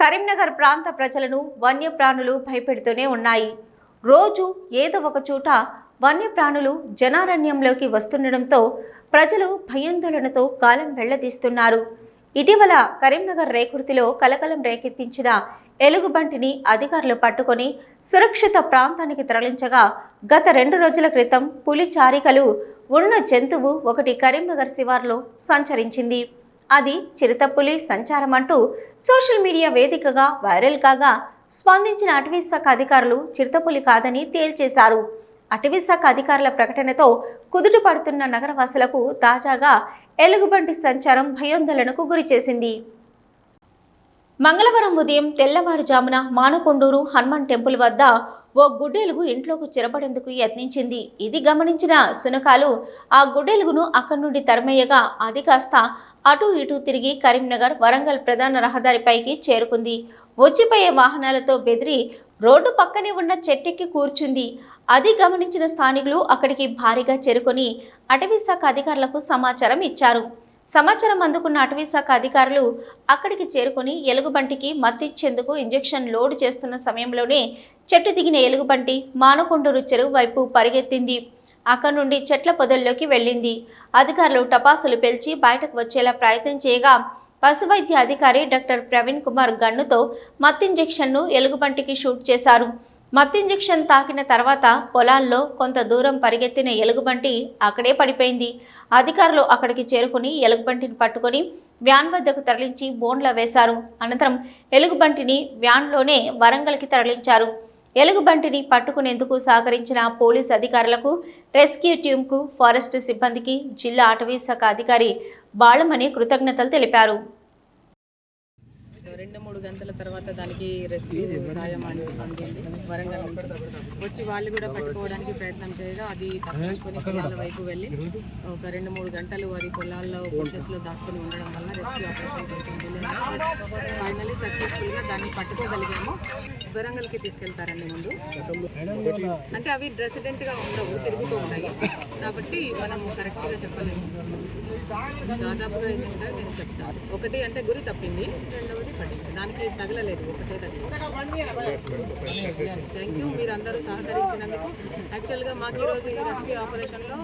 కరీంనగర్ ప్రాంత ప్రజలను వన్యప్రాణులు భయపెడుతూనే ఉన్నాయి. రోజు ఏదో ఒక చోట వన్యప్రాణులు జనారణ్యంలోకి వస్తుండడంతో ప్రజలు భయాందోళనతో కాలం వెళ్ళదీస్తున్నారు. ఇటీవల కరీంనగర్ రేకుర్తిలో కలకలం రేకెత్తించిన ఎలుగుబంటిని అధికారులు పట్టుకొని సురక్షిత ప్రాంతానికి తరలించగా గత రెండు రోజుల క్రితం పులి చారికలు ఉన్న జంతువు ఒకటి కరీంనగర్ శివార్లో సంచరించింది. అది చిరుతపులి సంచారం అంటూ సోషల్ మీడియా వేదికగా వైరల్ కాగా స్పందించిన అటవీ శాఖ అధికారులు చిరుతపులి కాదని తేల్చేశారు. అటవీ శాఖ అధికారుల ప్రకటనతో కుదుట పడుతున్న నగరవాసులకు తాజాగా ఎలుగుబంటి సంచారం భయోందోళనకు గురిచేసింది మంగళవారం ఉదయం తెల్లవారుజామున మానకొండూరు హనుమాన్ టెంపుల్ వద్ద ఓ గుడ్డెలుగు ఇంట్లోకి చిరపడేందుకు యత్నించింది. ఇది గమనించిన సునకాలు ఆ గుడ్డెలుగును అక్కడి నుండి తరిమేయగా అది కాస్త అటు ఇటు తిరిగి కరీంనగర్ వరంగల్ ప్రధాన రహదారిపైకి చేరుకుంది. వచ్చిపోయే వాహనాలతో బెదిరి రోడ్డు పక్కనే ఉన్న చెట్టెక్కి కూర్చుంది. అది గమనించిన స్థానికులు అక్కడికి భారీగా చేరుకొని అటవీ శాఖ అధికారులకు సమాచారం ఇచ్చారు. సమాచారం అందుకున్న అటవీశాఖ అధికారులు అక్కడికి చేరుకొని ఎలుగుబంటికి మత్తిచ్చేందుకు ఇంజెక్షన్ లోడ్ చేస్తున్న సమయంలోనే చెట్టు దిగిన ఎలుగుబంటి మానకొండూరు చెరువు వైపు పరిగెత్తింది. అక్కడి నుండి చెట్ల పొదల్లోకి వెళ్ళింది. అధికారులు టపాసులు పేల్చి బయటకు వచ్చేలా ప్రయత్నం చేయగా పశువైద్య అధికారి డాక్టర్ ప్రవీణ్ కుమార్ గన్నుతో మత్ ఇంజెక్షన్ను ఎలుగుబంటికి షూట్ చేశారు. మత్ ఇంజెక్షన్ తాకిన తర్వాత పొలాల్లో కొంత దూరం పరిగెత్తిన ఎలుగుబంటి అక్కడే పడిపోయింది. అధికారులు అక్కడికి చేరుకుని ఎలుగుబంటిని పట్టుకొని వ్యాన్ వద్దకు తరలించి బోన్లో వేశారు. అనంతరం ఎలుగుబంటిని వ్యాన్లోనే వరంగల్కి తరలించారు. ఎలుగుబంటిని పట్టుకునేందుకు సహకరించిన పోలీస్ అధికారులకు రెస్క్యూ టీంకు ఫారెస్ట్ సిబ్బందికి జిల్లా అటవీ శాఖ అధికారి బాళమణి కృతజ్ఞతలు తెలిపారు. రెండు మూడు గంటల తర్వాత దానికి రెస్క్యూ సాయం అంది- అందింది వరంగల్ నుంచి. వచ్చి వాళ్ళు కూడా పట్టుకోవడానికి ప్రయత్నం చేయగా అది తప్పించుకొని పొలాల వైపు వెళ్ళి ఒక రెండు మూడు గంటలు అది పొలాల్లో బుషెస్లో దాక్కుని ఉండడం వల్ల రెస్క్యూ ఆపరేషన్ కొంచెం డిలే ఫైనలీ సక్సెస్ఫుల్గా దాన్ని పట్టుకోగలిగాము. వరంగల్కి తీసుకెళ్తారండి ముందు. అంటే అవి రెసిడెంట్గా ఉండవు తిరుగుతూ ఉంటాయి. కాబట్టి మనం కరెక్ట్గా చెప్పలేము. దాదాపుగా ఏంటంటే నేను చెప్తాను. ఒకటి అంటే గురి తప్పింది. రెండవది దానికి తగలలేదు ఒకటే థ్యాంక్ యూ మీరు అందరూ సహకరించినందుకు. యాక్చువల్గా మాకు ఈరోజు ఈ రెస్క్యూ ఆపరేషన్లో